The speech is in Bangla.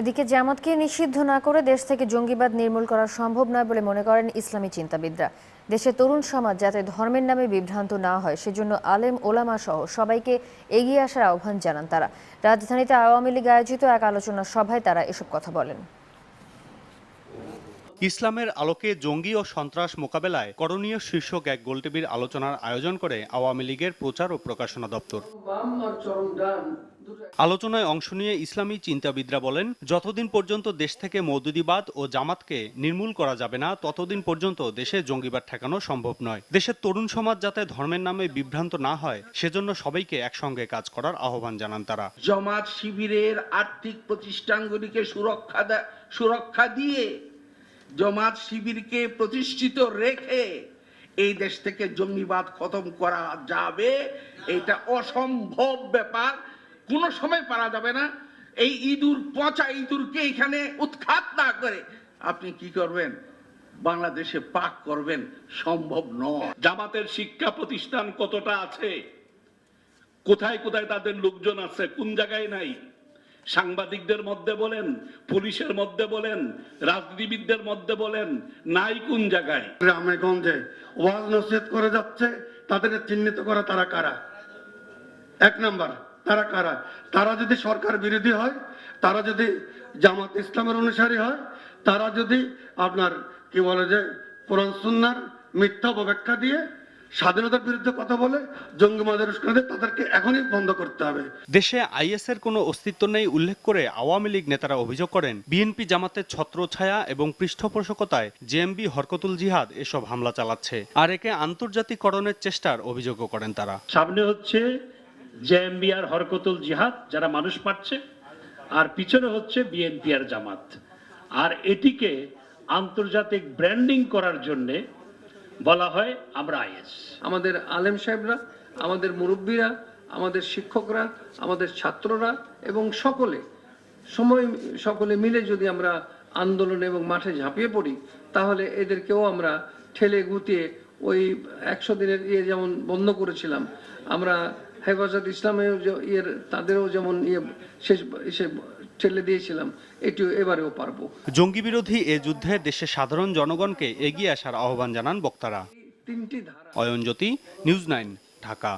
এদিকে জামাতকে নিষিদ্ধ না করে দেশ থেকে জঙ্গিবাদ নির্মূল করা সম্ভব নয় বলে মনে করেন ইসলামী চিন্তাবিদরা। দেশের তরুণ সমাজ যাতে ধর্মের নামে বিভ্রান্ত না হয় সেজন্য আলেম ওলামা সহ সবাইকে এগিয়ে আসার আহ্বান জানান তারা। রাজধানীতে আওয়ামী লীগ আয়োজিত এক আলোচনা সভায় তারা এসব কথা বলেন। ইসলামের আলোকে জঙ্গি ও সন্ত্রাস মোকাবেলায় করণীয় শীর্ষক এক গোলটেবির আলোচনার আয়োজন করে আওয়ামী লীগের প্রচার ও প্রকাশনা দপ্তর। আলোচনায় অংশ নিয়ে ইসলামী চিন্তাবিদরা বলেন, যতদিন পর্যন্ত দেশ থেকে মৌদুদিবাদ ও জামাতকে নির্মূল করা যাবে না, ততদিন পর্যন্ত দেশে জঙ্গিবাদ ঠেকানো সম্ভব নয়। দেশের তরুণ সমাজ যাতে ধর্মের নামে বিভ্রান্ত না হয়, সেজন্য সবাইকে একসঙ্গে কাজ করার আহ্বান জানান তারা। জমাত শিবিরের আর্থিক প্রতিষ্ঠানগুলিকে সুরক্ষা সুরক্ষা দিয়ে জমাত শিবিরকে প্রতিষ্ঠিত রেখে এই দেশ থেকে জঙ্গিবাদ খতম করা যাবে, এটা অসম্ভব ব্যাপার। কোনো সময় পারা যাবে না। এই ইঁদুর, পচা ইঁদুরকে এখানে উৎখাত না করে। আপনি কি করবেন? বাংলাদেশে পাক করবেন, সম্ভব নয়। জামাতের শিক্ষা প্রতিষ্ঠান কতটা আছে? কোথায় কোথায় তাদের লোকজন আছে? কোন জায়গায় নাই? সাংবাদিকদের মধ্যে বলেন, পুলিশের মধ্যে বলেন, রাজনীতিবিদদের মধ্যে বলেন, নাই কোন জায়গায়? গ্রামে, গঞ্জে ওয়াজ নসিহত করে যাচ্ছে তাদের চিহ্নিত করা তারা কারা? এক নাম্বার তারা কারা? তারা যদি সরকার বিরোধী হয় তারা যদি জামাত ইসলামের অনুসারী হয় তারা যদি আপনার কি বলে যে কোরআন সুন্নার মিথ্যা অপব্যাখ্যা দিয়ে স্বাধীনতার বিরুদ্ধে কথা বলে জঙ্গিবাদের উস্কানি তাদেরকে এখনই বন্ধ করতে হবে। দেশে আইএসের কোনো অস্তিত্ব নেই উল্লেখ করে আওয়ামী লীগ নেতারা অভিযোগ করেন বিএনপি জামাতের ছত্রছায়া এবং পৃষ্ঠপোষকতায় জেএমবি হরকতুল জিহাদ এসব হামলা চালাচ্ছে। আর একে আন্তর্জাতিকরণের চেষ্টার অভিযোগও করেন তারা। সামনে হচ্ছে জেএমবি আর হরকতুল জিহাদ, যারা মানুষ মারছে আর পিছনে হচ্ছে বিএনপি আর জামাত। আর এটিকে আন্তর্জাতিক ব্র্যান্ডিং করার জন্য বলা হয় আমরা আইএস। আমাদের আলেম সাহেবরা, আমাদের মুরব্বীরা, আমাদের শিক্ষকরা, আমাদের ছাত্ররা এবং সকলে, সময়, সকলে মিলে যদি আমরা আন্দোলন এবং মাঠে ঝাঁপিয়ে পড়ি, তাহলে এদেরকেও আমরা ঠেলে গুটিয়ে ওই একশো দিনের ইয়ে যেমন বন্ধ করেছিলাম, আমরা হেফাজত ইসলামেও ইয়ের তাদেরও যেমন ইয়ে শেষ এসে ঠেলে দিয়েছিলাম এটিও এবারেও পারব। জঙ্গি বিরোধী এ যুদ্ধে দেশের সাধারণ জনগণকে এগিয়ে আসার আহ্বান জানান বক্তারা। তিনটি ধারা অয়ন জ্যোতি নিউজ নাইন ঢাকা।